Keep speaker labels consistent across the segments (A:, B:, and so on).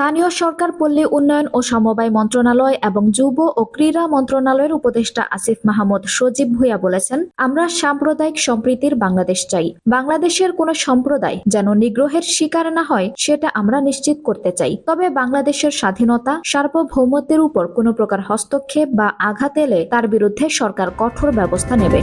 A: স্থানীয় সরকার পল্লী উন্নয়ন ও সমবায় মন্ত্রণালয় এবং যুব ও ক্রীড়া মন্ত্রণালয়ের উপদেষ্টা আসিফ মাহমুদ সজীব ভুইয়া বলেছেন, আমরা সাম্প্রদায়িক সম্প্রীতির বাংলাদেশ চাই। বাংলাদেশের কোনো সম্প্রদায় যেন নিগ্রহের শিকার না হয়, সেটা আমরা নিশ্চিত করতে চাই। তবে বাংলাদেশের স্বাধীনতা, সার্বভৌমত্বের উপর কোনো প্রকার হস্তক্ষেপ বা আঘাত এলে তার বিরুদ্ধে সরকার কঠোর ব্যবস্থা নেবে।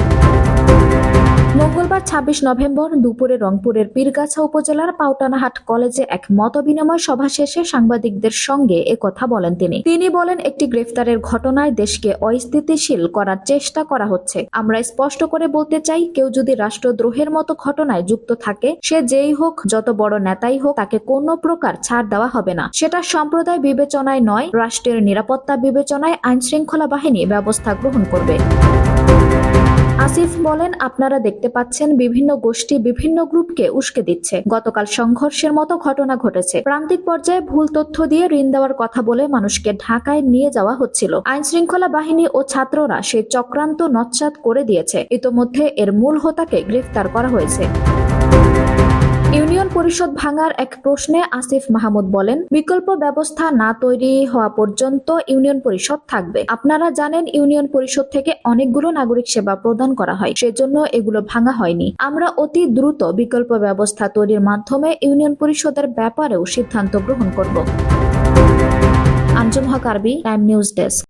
A: মঙ্গলবার ২৬ নভেম্বর দুপুরে রংপুরের পীরগাছা উপজেলার পাউটানাহাট কলেজে এক মতবিনিময় সভা শেষে সাংবাদিকদের সঙ্গে কথা বলেন তিনি। তিনি বলেন, একটি গ্রেফতারের ঘটনায় দেশকে অস্থিতিশীল করার চেষ্টা করা হচ্ছে। আমরা স্পষ্ট করে বলতে চাই, কেউ যদি রাষ্ট্রদ্রোহের মতো ঘটনায় যুক্ত থাকে, সে যেই হোক, যত বড় নেতাই হোক, তাকে কোনো প্রকার ছাড় দেওয়া হবে না। সেটা সম্প্রদায় বিবেচনায় নয়, রাষ্ট্রের নিরাপত্তা বিবেচনায় আইন শৃঙ্খলা বাহিনী ব্যবস্থা গ্রহণ করবে। আসিফ বলেন, আপনারা দেখতে পাচ্ছেন বিভিন্ন গোষ্ঠী বিভিন্ন গ্রুপকে উস্কে দিচ্ছে। গতকাল সংঘর্ষের মতো ঘটনা ঘটেছে। প্রান্তিক পর্যায়ে ভুল তথ্য দিয়ে ঋণ দেওয়ার কথা বলে মানুষকে ঢাকায় নিয়ে যাওয়া হচ্ছিল। আইন শৃঙ্খলা বাহিনী ও ছাত্ররা সেই চক্রান্ত নচ্ছাদ করে দিয়েছে। ইতোমধ্যে এর মূল হোতাকে গ্রেফতার করা হয়েছে। পরিষদ ভাঙার এক প্রশ্নে আসিফ মাহমুদ বলেন, বিকল্প ব্যবস্থা না তৈরি হওয়া পর্যন্ত ইউনিয়ন পরিষদ থাকবে। আপনারা জানেন, ইউনিয়ন পরিষদ থেকে অনেকগুলো নাগরিক সেবা প্রদান করা হয়, সেজন্য এগুলো ভাঙা হয়নি। আমরা অতি দ্রুত বিকল্প ব্যবস্থা তৈরির মাধ্যমে ইউনিয়ন পরিষদের ব্যাপারেও সিদ্ধান্ত গ্রহণ করব। আঞ্জুম হক, আরবি টাইম নিউজ ডেস্ক।